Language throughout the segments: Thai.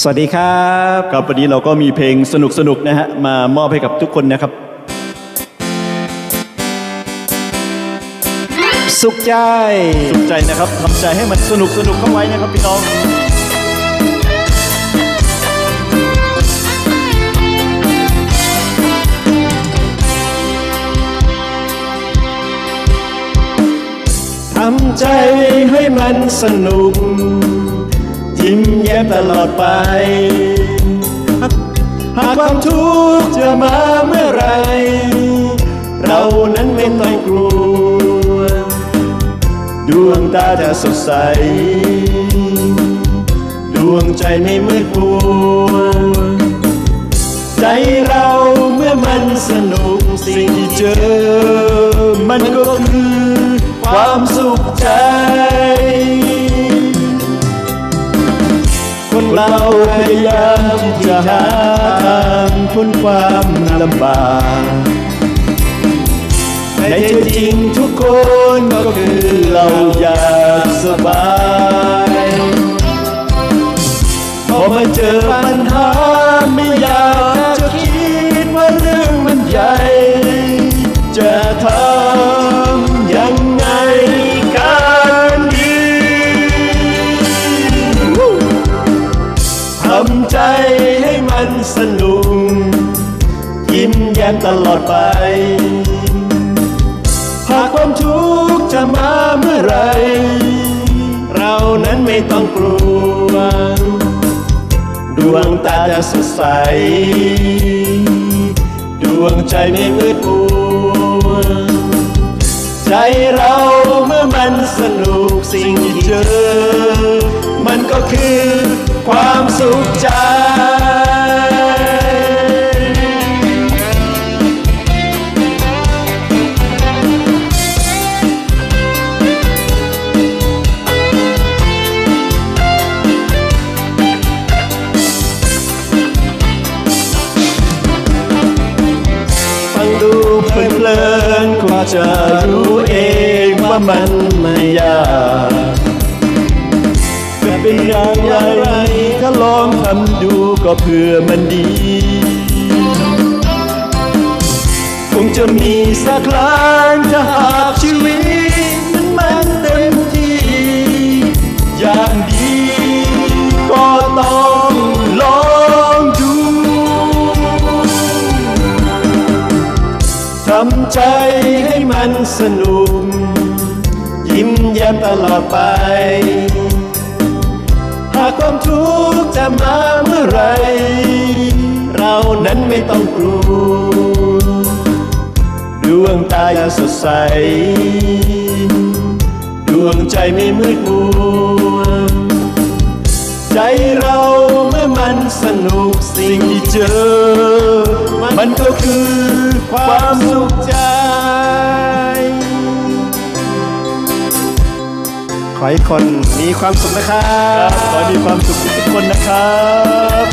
สวัสดีครับครับวันนี้เราก็มีเพลงสนุกสนุกนะฮะมามอบให้กับทุกคนนะครับ สุขใจ สุขใจนะครับทำใจให้มันสนุกสนุกเข้าไว้นะครับพี่น้องทำใจให้มันสนุก ยิ้มแย้มตลอดไป หากความทุกข์จะมาเมื่อไร เรานั้นไม่ต้องกลัว ดวงตาจะสดใส ดวงใจไม่มืดมัว ใจเราเมื่อมันสนุกสิ่งที่เจอ มันก็คือความสุขใจ เราพยายามจะหาทางพ้นความลำบากในใจจริงทุกคนก็คือเราอยากสบาย พอมาเจอ ให้มันสนุกยิ้มแย้มตลอดไป หากความทุกข์จะมาเมื่อไร เรานั้นไม่ต้องกลัว ดวงตาจะสดใส ดวงใจไม่มืดมัวใจเราเมื่อมันสนุกสิ่งที่เจอ มันก็คือ ความสุขใจ ฟังดูเพลินๆคงจะรู้เองว่ามันไม่ยาก จะเป็นอย่างไร องทำดูก็เพื่อมันดี คงจะมีสักครั้งถ้าหากชีวิตมันมันเต็มที่ อย่างดีก็ต้องลองดู ทำใจให้มันสนุก ยิ้มแย้มตลอดไป ความทุกข์จะมาเมื่อไร เรานั้นไม่ต้องกลัวดวงตาจะสดใส ดวงใจไม่มืดมัวใจเราเมื่อมันสนุกสิ่งที่เจอ มันก็คือความสุขใจ ขอให้คนมีความสุขนะครับขอให้มีความสุขทุกคนนะครับ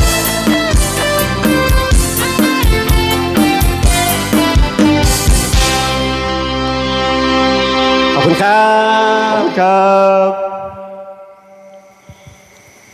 ขอบคุณครับครับ